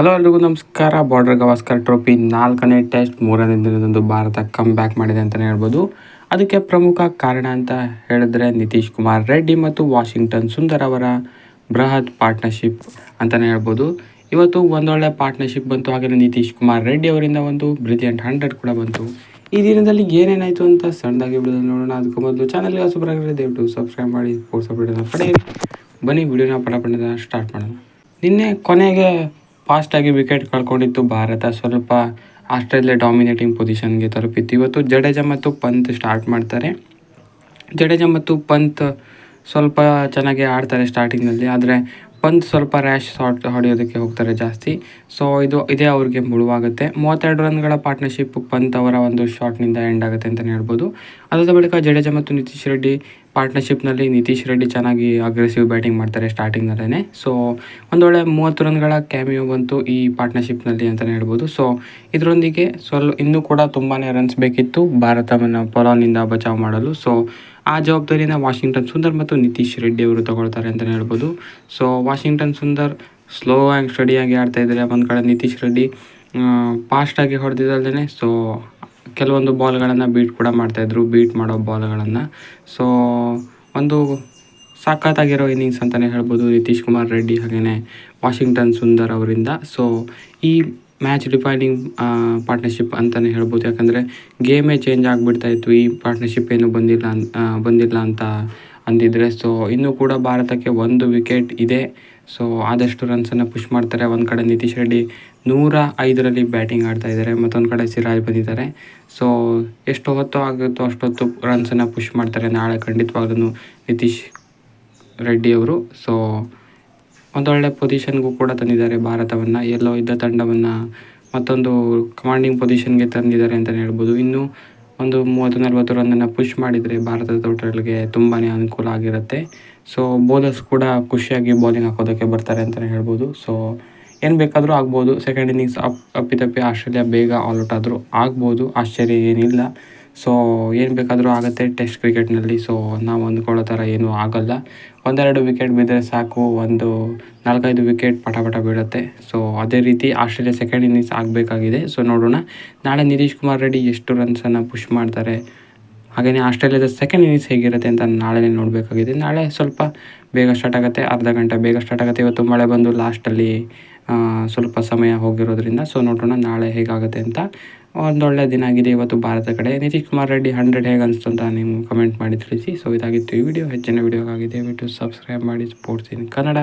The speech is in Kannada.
ಹಲೋ ಎಲ್ರಿಗೂ ನಮಸ್ಕಾರ. ಬಾರ್ಡರ್ ಗವಾಸ್ಕರ್ ಟ್ರೋಫಿ ನಾಲ್ಕನೇ ಟೆಸ್ಟ್ ಮೂರನೇ ದಿನದಂದು ಭಾರತ ಕಮ್ ಬ್ಯಾಕ್ ಮಾಡಿದೆ ಅಂತಲೇ ಹೇಳ್ಬೋದು. ಅದಕ್ಕೆ ಪ್ರಮುಖ ಕಾರಣ ಅಂತ ಹೇಳಿದ್ರೆ ನಿತೀಶ್ ಕುಮಾರ್ ರೆಡ್ಡಿ ಮತ್ತು ವಾಷಿಂಗ್ಟನ್ ಸುಂದರ್ ಅವರ ಬೃಹತ್ ಪಾರ್ಟ್ನರ್ಶಿಪ್ ಅಂತಲೇ ಹೇಳ್ಬೋದು. ಇವತ್ತು ಒಂದೊಳ್ಳೆ ಪಾರ್ಟ್ನರ್ಶಿಪ್ ಬಂತು. ಹಾಗೆ ನಿತೀಶ್ ಕುಮಾರ್ ರೆಡ್ಡಿ ಅವರಿಂದ ಒಂದು ಬ್ರಿಲಿಯಂಟ್ ಹಂಡ್ರೆಡ್ ಕೂಡ ಬಂತು. ಈ ದಿನದಲ್ಲಿ ಏನೇನಾಯಿತು ಅಂತ ಸಣ್ಣದಾಗಿ ಬಿಡೋದು ನೋಡೋಣ. ಅದಕ್ಕೆ ಮೊದಲು ಚಾನಲ್ಗೆ ಹೊಸಬರಾಗಿದ್ರೆ ದಯವಿಟ್ಟು ಸಬ್ಸ್ಕ್ರೈಬ್ ಮಾಡಿ ಫೋರ್ಸ್ ಅಪ್ಡೇಟನ್ನು ಪಡೆಯಿರಿ. ಬನ್ನಿ ವಿಡಿಯೋನ ಪಟದ ಸ್ಟಾರ್ಟ್ ಮಾಡೋಣ. ನಿನ್ನೆ ಕೊನೆಗೆ ಫಾಸ್ಟಾಗಿ ವಿಕೆಟ್ ಕಳ್ಕೊಂಡಿತ್ತು ಭಾರತ. ಸ್ವಲ್ಪ ಆಸ್ಟ್ರೇಲಿಯಾ ಡಾಮಿನೇಟಿಂಗ್ ಪೊಸಿಷನ್ಗೆ ತಲುಪಿತ್ತು. ಇವತ್ತು ಜಡೇಜಾ ಮತ್ತು ಪಂತ್ ಸ್ಟಾರ್ಟ್ ಮಾಡ್ತಾರೆ. ಜಡೇಜಾ ಮತ್ತು ಪಂತ್ ಸ್ವಲ್ಪ ಚೆನ್ನಾಗಿ ಆಡ್ತಾರೆ ಸ್ಟಾರ್ಟಿಂಗ್ನಲ್ಲಿ ಆದರೆ ಪಂತ್ ಸ್ವಲ್ಪ ರ್ಯಾಶ್ ಶಾಟ್ ಹೊಡೆಯೋದಕ್ಕೆ ಹೋಗ್ತಾರೆ ಜಾಸ್ತಿ. ಸೊ ಇದು ಇದೇ ಅವ್ರಿಗೆ ಮುಳುವಾಗುತ್ತೆ. ಮೂವತ್ತೆರಡು ರನ್ಗಳ ಪಾರ್ಟ್ನರ್ಶಿಪ್ ಪಂತ್ ಅವರ ಒಂದು ಶಾರ್ಟ್ನಿಂದ ಎಂಡ್ ಆಗುತ್ತೆ ಅಂತಲೇ ಹೇಳ್ಬೋದು. ಅದಾದ ಬಳಿಕ ಜಡೇಜಾ ಮತ್ತು ನಿತೀಶ್ ರೆಡ್ಡಿ ಪಾರ್ಟ್ನರ್ಶಿಪ್ನಲ್ಲಿ ನಿತೀಶ್ ರೆಡ್ಡಿ ಚೆನ್ನಾಗಿ ಅಗ್ರೆಸಿವ್ ಬ್ಯಾಟಿಂಗ್ ಮಾಡ್ತಾರೆ ಸ್ಟಾರ್ಟಿಂಗ್ನಲ್ಲೇ ಸೊ, ಒಂದೊಳ್ಳೆ ಮೂವತ್ತು ರನ್ಗಳ ಕ್ಯಾಮಿಯೋ ಬಂತು ಈ ಪಾರ್ಟ್ನರ್ಶಿಪ್ನಲ್ಲಿ ಅಂತಲೇ ಹೇಳ್ಬೋದು. ಸೊ, ಇದರೊಂದಿಗೆ ಸ್ವಲ್ಪ ಇನ್ನೂ ಕೂಡ ತುಂಬಾ ರನ್ಸ್ ಬೇಕಿತ್ತು ಭಾರತವನ್ನು ಪೊಲಾನಿಂದ ಬಚಾವ್ ಮಾಡಲು. ಸೊ, ಆ ಜವಾಬ್ದಾರಿಯನ್ನು ವಾಷಿಂಗ್ಟನ್ ಸುಂದರ್ ಮತ್ತು ನಿತೀಶ್ ರೆಡ್ಡಿ ಅವರು ತಗೊಳ್ತಾರೆ ಅಂತಲೇ ಹೇಳ್ಬೋದು. So, Washington Sundar slow and ಸ್ಟಡಿಯಾಗಿ ಆಡ್ತಾ ಇದ್ದಾರೆ. ಒಂದು ಕಡೆ ನಿತೀಶ್ ರೆಡ್ಡಿ ಫಾಸ್ಟಾಗಿ ಹೊಡೆದಿದ್ದಲ್ದೇ ಸೊ ಕೆಲವೊಂದು ಬಾಲ್ಗಳನ್ನು ಬೀಟ್ ಕೂಡ ಮಾಡ್ತಾಯಿದ್ರು ಬೀಟ್ ಮಾಡೋ ಬಾಲ್ಗಳನ್ನು. ಸೊ ಒಂದು ಸಖತ್ತಾಗಿರೋ ಇನ್ನಿಂಗ್ಸ್ ಅಂತಲೇ ಹೇಳ್ಬೋದು. ನಿತೀಶ್ ಕುಮಾರ್ ರೆಡ್ಡಿ ಹಾಗೆಯೇ ವಾಷಿಂಗ್ಟನ್ ಸುಂದರ್ ಅವರಿಂದ. ಸೊ ಈ ಮ್ಯಾಚ್ ಡಿಫೈನಿಂಗ್ ಪಾರ್ಟ್ನರ್ಶಿಪ್ ಅಂತಲೇ ಹೇಳ್ಬೋದು. ಯಾಕಂದರೆ ಗೇಮೇ ಚೇಂಜ್ ಆಗಿಬಿಡ್ತಾ ಇತ್ತು. ಈ ಪಾರ್ಟ್ನರ್ಶಿಪ್ ಏನು ಬಂದಿಲ್ಲ ಬಂದಿಲ್ಲ ಅಂತ ಅಂದಿದ್ರೆ. ಸೊ ಇನ್ನೂ ಕೂಡ ಭಾರತಕ್ಕೆ ಒಂದು ವಿಕೆಟ್ ಇದೆ. ಸೊ ಆದಷ್ಟು ರನ್ಸನ್ನು ಪುಷ್ ಮಾಡ್ತಾರೆ. ಒಂದು ಕಡೆ ನಿತೀಶ್ ರೆಡ್ಡಿ ನೂರ ಐದರಲ್ಲಿ ಬ್ಯಾಟಿಂಗ್ ಆಡ್ತಾ ಇದ್ದಾರೆ. ಮತ್ತೊಂದು ಕಡೆ ಸಿರಾಜ್ ಬಂದಿದ್ದಾರೆ. ಸೊ ಎಷ್ಟು ಹೊತ್ತು ಆಗುತ್ತೋ ಅಷ್ಟೊತ್ತು ರನ್ಸನ್ನು ಪುಷ್ ಮಾಡ್ತಾರೆ. ನಾಳೆ ಖಂಡಿತವಾಗ್ಲೂ ನಿತೀಶ್ ರೆಡ್ಡಿ ಅವರು. ಸೊ ಒಂದೊಳ್ಳೆ ಪೊಸಿಷನ್ಗೂ ಕೂಡ ತಂದಿದ್ದಾರೆ ಭಾರತವನ್ನು. ಎಲ್ಲೋ ಇದ್ದ ತಂಡವನ್ನು ಮತ್ತೊಂದು ಕಮಾಂಡಿಂಗ್ ಪೊಸಿಷನ್ಗೆ ತಂದಿದ್ದಾರೆ ಅಂತಲೇ ಹೇಳ್ಬೋದು. ಇನ್ನೂ ಒಂದು ಮೂವತ್ತು ನಲ್ವತ್ತು ರನ್ನನ್ನು ಪುಷ್ ಮಾಡಿದರೆ ಭಾರತದ ತೋಟಗಳಿಗೆ ತುಂಬಾ ಅನುಕೂಲ ಆಗಿರುತ್ತೆ. ಸೊ ಬೌಲರ್ಸ್ ಕೂಡ ಖುಷಿಯಾಗಿ ಬೌಲಿಂಗ್ ಹಾಕೋದಕ್ಕೆ ಬರ್ತಾರೆ ಅಂತಲೇ ಹೇಳ್ಬೋದು. ಸೊ ಏನು ಬೇಕಾದರೂ ಆಗ್ಬೋದು. ಸೆಕೆಂಡ್ ಇನ್ನಿಂಗ್ಸ್ ಅಪ್ ಅಪ್ಪಿತಪ್ಪಿ ಆಸ್ಟ್ರೇಲಿಯಾ ಬೇಗ ಆಲ್ಔಟ್ ಆದರೂ ಆಗ್ಬೋದು. ಆಶ್ಚರ್ಯ ಏನಿಲ್ಲ. ಸೊ ಏನು ಬೇಕಾದರೂ ಆಗುತ್ತೆ ಟೆಸ್ಟ್ ಕ್ರಿಕೆಟ್ನಲ್ಲಿ ಸೊ ನಾವು ಅಂದ್ಕೊಳ್ಳೋ ಥರ ಏನೂ ಆಗೋಲ್ಲ. ಒಂದೆರಡು ವಿಕೆಟ್ ಬಿದ್ದರೆ ಸಾಕು. ಒಂದು ನಾಲ್ಕೈದು ವಿಕೆಟ್ ಪಟ ಪಟ ಬೀಳುತ್ತೆ. ಸೊ ಅದೇ ರೀತಿ ಆಸ್ಟ್ರೇಲಿಯಾ ಸೆಕೆಂಡ್ ಇನ್ನಿಂಗ್ಸ್ ಆಗಬೇಕಾಗಿದೆ. ಸೊ ನೋಡೋಣ. ನಾಳೆ ನಿತೀಶ್ ಕುಮಾರ್ ರೆಡ್ಡಿ ಎಷ್ಟು ರನ್ಸನ್ನು ಪುಷ್ ಮಾಡ್ತಾರೆ. ಹಾಗೆಯೇ ಆಸ್ಟ್ರೇಲಿಯಾದ ಸೆಕೆಂಡ್ ಇನ್ನಿಂಗ್ಸ್ ಹೇಗಿರುತ್ತೆ ಅಂತ ನಾಳೆನೇ ನೋಡಬೇಕಾಗಿದೆ. ನಾಳೆ ಸ್ವಲ್ಪ ಬೇಗ ಸ್ಟಾರ್ಟ್ ಆಗುತ್ತೆ. ಅರ್ಧ ಗಂಟೆ ಬೇಗ ಸ್ಟಾರ್ಟ್ ಆಗುತ್ತೆ. ಇವತ್ತು ಮಳೆ ಬಂದು ಲಾಸ್ಟಲ್ಲಿ ಸ್ವಲ್ಪ ಸಮಯ ಹೋಗಿರೋದ್ರಿಂದ. ಸೊ ನೋಡೋಣ ನಾಳೆ ಹೇಗಾಗುತ್ತೆ ಅಂತ. ಒಂದೊಳ್ಳೆ ದಿನ ಆಗಿದೆ ಇವತ್ತು ಭಾರತ ಕಡೆ. ನಿತೀಶ್ ಕುಮಾರ್ ರೆಡ್ಡಿ ಹಂಡ್ರೆಡ್ ಹೇಗೆ ಅನಿಸ್ತು ಅಂತ ನೀವು ಕಮೆಂಟ್ ಮಾಡಿ ತಿಳಿಸಿ. ಸೊ ಇದಾಗಿತ್ತು ಈ ವಿಡಿಯೋ ಹೆಚ್ಚಿನ ವಿಡಿಯೋ ಆಗಿದೆ ಸಬ್ಸ್ಕ್ರೈಬ್ ಮಾಡಿ. Sports in Kannada